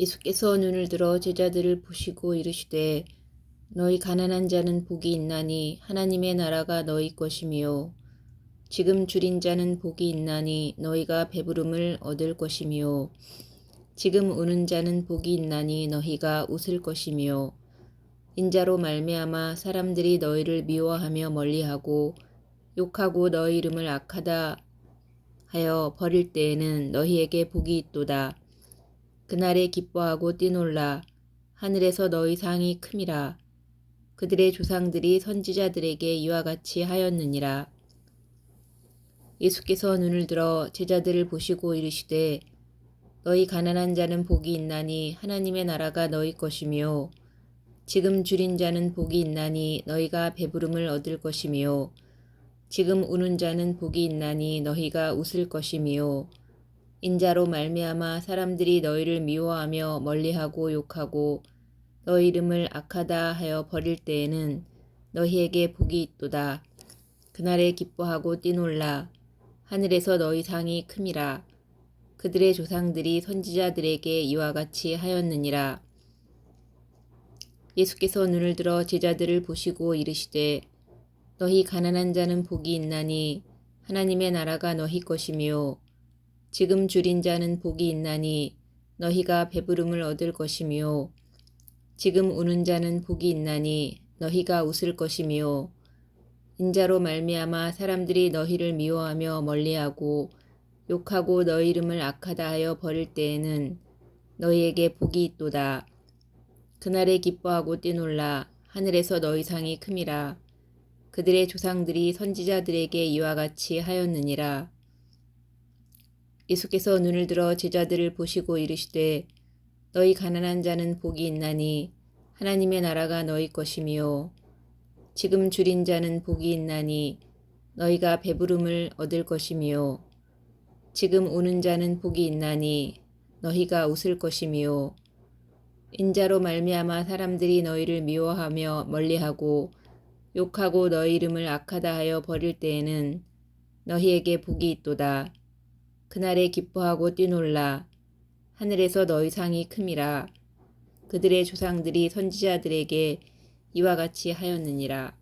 예수께서 눈을 들어 제자들을 보시고 이르시되 너희 가난한 자는 복이 있나니 하나님의 나라가 너희 것이미요 지금 줄인 자는 복이 있나니 너희가 배부름을 얻을 것이미요 지금 우는 자는 복이 있나니 너희가 웃을 것이미요 인자로 말미암아 사람들이 너희를 미워하며 멀리하고 욕하고 너희 이름을 악하다 하여 버릴 때에는 너희에게 복이 있도다. 그날에 기뻐하고 뛰놀라. 하늘에서 너희 상이 큼이라. 그들의 조상들이 선지자들에게 이와 같이 하였느니라. 예수께서 눈을 들어 제자들을 보시고 이르시되 너희 가난한 자는 복이 있나니 하나님의 나라가 너희 것이며 지금 줄인 자는 복이 있나니 너희가 배부름을 얻을 것이며 지금 우는 자는 복이 있나니 너희가 웃을 것이며 인자로 말미암아 사람들이 너희를 미워하며 멀리하고 욕하고 너희 이름을 악하다 하여 버릴 때에는 너희에게 복이 있도다. 그날에 기뻐하고 뛰놀라. 하늘에서 너희 상이 큼이라. 그들의 조상들이 선지자들에게 이와 같이 하였느니라. 예수께서 눈을 들어 제자들을 보시고 이르시되 너희 가난한 자는 복이 있나니 하나님의 나라가 너희 것이며 지금 줄인 자는 복이 있나니 너희가 배부름을 얻을 것이며 지금 우는 자는 복이 있나니 너희가 웃을 것이며 인자로 말미암아 사람들이 너희를 미워하며 멀리하고 욕하고 너희 이름을 악하다 하여 버릴 때에는 너희에게 복이 있도다. 그날에 기뻐하고 뛰놀라. 하늘에서 너희 상이 큼이라. 그들의 조상들이 선지자들에게 이와 같이 하였느니라 예수께서 눈을 들어 제자들을 보시고 이르시되 너희 가난한 자는 복이 있나니 하나님의 나라가 너희 것이며 지금 줄인 자는 복이 있나니 너희가 배부름을 얻을 것이며 지금 우는 자는 복이 있나니 너희가 웃을 것이며 인자로 말미암아 사람들이 너희를 미워하며 멀리하고 욕하고 너희 이름을 악하다 하여 버릴 때에는 너희에게 복이 있도다. 그날에 기뻐하고 뛰놀라. 하늘에서 너희 상이 큼이라. 그들의 조상들이 선지자들에게 이와 같이 하였느니라.